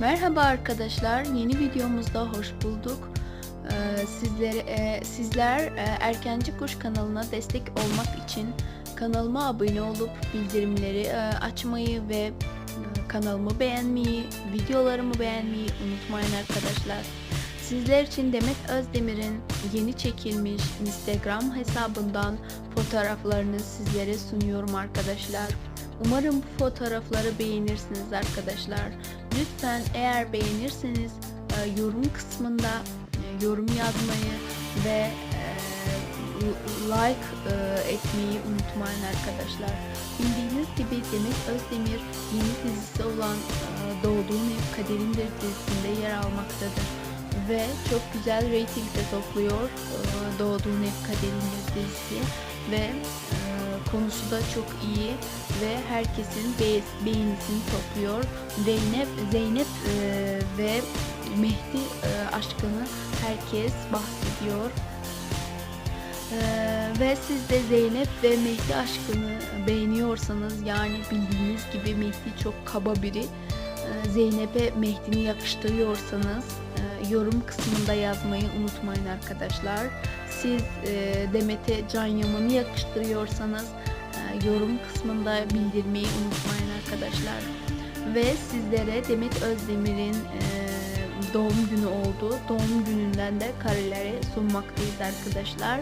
Merhaba arkadaşlar, yeni videomuzda hoş bulduk. Ee, e, sizler e, Erkenci Kuş kanalına destek olmak için kanalıma abone olup bildirimleri e, açmayı ve e, kanalımı beğenmeyi, videolarımı beğenmeyi unutmayın arkadaşlar. Sizler için Demet Özdemir'in yeni çekilmiş Instagram hesabından fotoğraflarını sizlere sunuyorum arkadaşlar. Umarım bu fotoğrafları beğenirsiniz arkadaşlar. Lütfen eğer beğenirseniz e, yorum kısmında e, yorum yazmayı ve e, like etmeyi unutmayın arkadaşlar. Bildiğiniz gibi Demet Özdemir yeni dizisi olan Doğduğun Ev Kaderindir dizisinde yer almaktadır. Ve çok güzel reyting de topluyor e, Doğduğun Ev Kaderindir dizisi ve e, konusu da çok iyi ve herkesin be- beğenisini topluyor. Zeynep Zeynep e, ve Mehdi aşkını herkes bahsediyor. Ve siz de Zeynep ve Mehdi aşkını beğeniyorsanız yani bildiğiniz gibi Mehdi çok kaba biri. Zeynep'e Mehdi'ni yakıştırıyorsanız e, yorum kısmında yazmayı unutmayın arkadaşlar. Siz e, Demet'e Can Yaman'ı yakıştırıyorsanız e, yorum kısmında bildirmeyi unutmayın arkadaşlar. Ve sizlere Demet Özdemir'in e, doğum günü oldu. Doğum gününden de kareleri sunmaktayız arkadaşlar.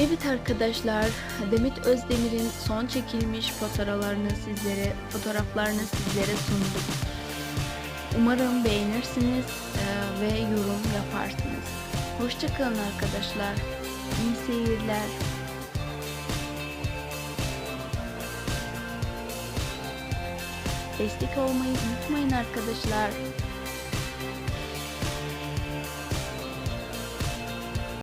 Evet arkadaşlar, Demet Özdemir'in son çekilmiş fotoğraflarını sizlere fotoğraflarını sizlere sunduk. Umarım beğenirsiniz e, ve yorum yaparsınız. Hoşçakalın arkadaşlar. İyi seyirler. Destek olmayı unutmayın arkadaşlar.